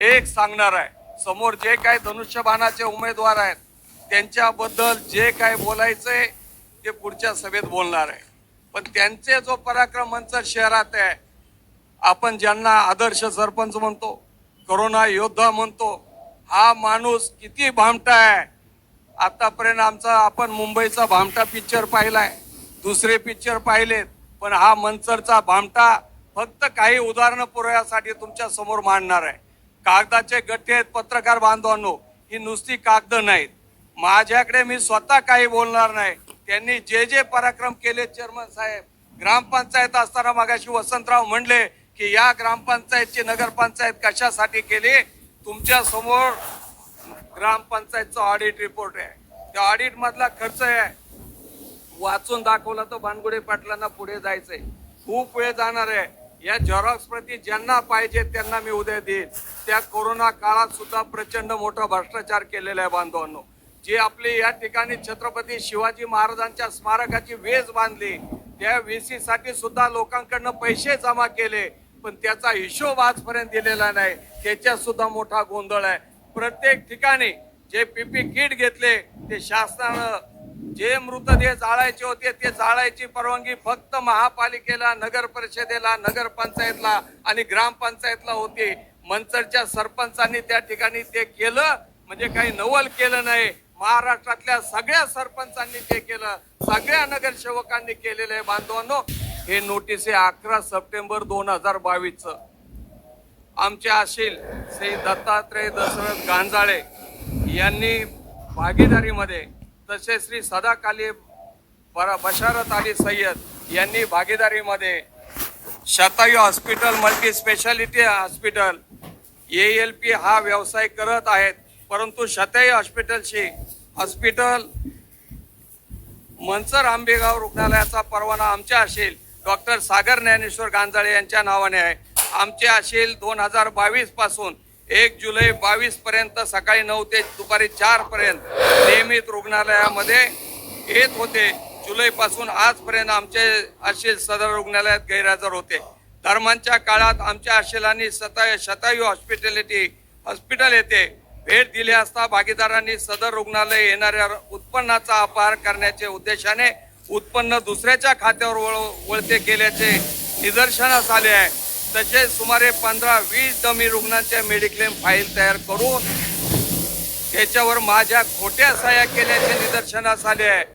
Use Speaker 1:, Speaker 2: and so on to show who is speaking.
Speaker 1: एक सांगणार आहे. समोर जे काय धनुष्यबाणाचे उमेदवार आहेत त्यांच्याबद्दल जे काय बोलायचंय ते पुढच्या सभेत बोलणार आहे. पण त्यांचे जो पराक्रम मंच शहरात आहे आपण ज्यांना आदर्श सरपंच म्हणतो करोना योद्धा म्हणतो हा माणूस किती भामटा आहे. आतापर्यंत आमचा आपण मुंबईचा भामटा पिक्चर पाहिलाय. दुसरे पिक्चर पाहिलेत पण हा मंचरचा भामटा फक्त काही उदाहरणं पुरवण्यासाठी तुमच्यासमोर मांडणार आहे. कागदाचे गठ्ठे आहेत पत्रकार बांधवांनो ही नुसती कागद नाहीत. माझ्याकडे मी स्वतः काही बोलणार नाही. त्यांनी जे जे पराक्रम केले चेअरमन साहेब ग्रामपंचायत असताना मागाशी वसंतराव म्हणले की या ग्रामपंचायतची नगरपंचायत कशासाठी केली? तुमच्यासमोर ग्रामपंचायतचा ऑडिट रिपोर्ट आहे. त्या ऑडिट मधला खर्च आहे. वाचून दाखवला तर भानगुडे पाटलांना पुढे जायचंय. खूप वेळ जाणार आहे. या झेरॉक्स प्रती ज्यांना पाहिजे त्यांना मी उद्या देईन. त्या कोरोना काळात सुद्धा प्रचंड मोठा भ्रष्टाचार केलेला आहे बांधवांनो. जे आपली या ठिकाणी छत्रपती शिवाजी महाराजांच्या स्मारकाची वेज बांधली त्या वेसीसाठी सुद्धा लोकांकडनं पैसे जमा केले पण त्याचा हिशोब आजपर्यंत दिलेला नाही. त्याच्यात सुद्धा मोठा गोंधळ आहे. प्रत्येक ठिकाणी जे पीपी किट घेतले ते शासनानं जे मृतदेह जाळायचे होते ते जाळायची परवानगी फक्त महापालिकेला नगर परिषदेला नगर पंचायतला आणि ग्रामपंचायतला होती. मंचरच्या सरपंचांनी त्या ठिकाणी ते केलं. म्हणजे काही नवल केलं नाही. महाराष्ट्रातल्या सगळ्या सरपंचांनी ते केलं. सगळ्या नगरसेवकांनी केलेलं आहे बांधवांनो. हे नोटीस आहे अकरा सप्टेंबर दोन हजार बावीस आमचे असेल श्री दत्तात्रय दशरथ गांजाळे यांनी भागीदारीमध्ये तसेच श्री सदाकाली बरा बशारत अली सय्यद यांनी भागीदारीमध्ये Shatayu hospital multi speciality hospital A L P हा व्यवसाय करत आहेत. परंतु शतायू हॉस्पिटलशी हॉस्पिटल मनसर आंबेगाव रुग्णालयाचा परवाना आमच्या असेल. डॉक्टर सागर ज्ञानेश्वर गांजाळे यांच्या नावाने आहे. आमचे असेल दोन हजार बावीसपासून एक जुलै बावीस पर्यंत सकाळी नऊ ते दुपारी चार पर्यंत नियमित रुग्णालयामध्ये येत होते. जुलैपासून आजपर्यंत आमचे असेल सदर रुग्णालयात गैरहजर होते. धर्मांच्या काळात आमच्या आशिलांनी सता शतायू हॉस्पिटॅलिटी हॉस्पिटल येथे भेट दिली असता भागीदारांनी सदर रुग्णालय येणाऱ्या उत्पन्नाचा अपहार करण्याच्या उद्देशाने उत्पन्न दुसऱ्याच्या खात्यावर वळ वळते केल्याचे निदर्शनास आले आहे. तसेच सुमारे पंधरा वीस डमी रुग्णांच्या मेडिक्लेम फाईल तयार करून त्याच्यावर माझ्या खोट्या सह्या केल्याचे निदर्शनास आले आहे.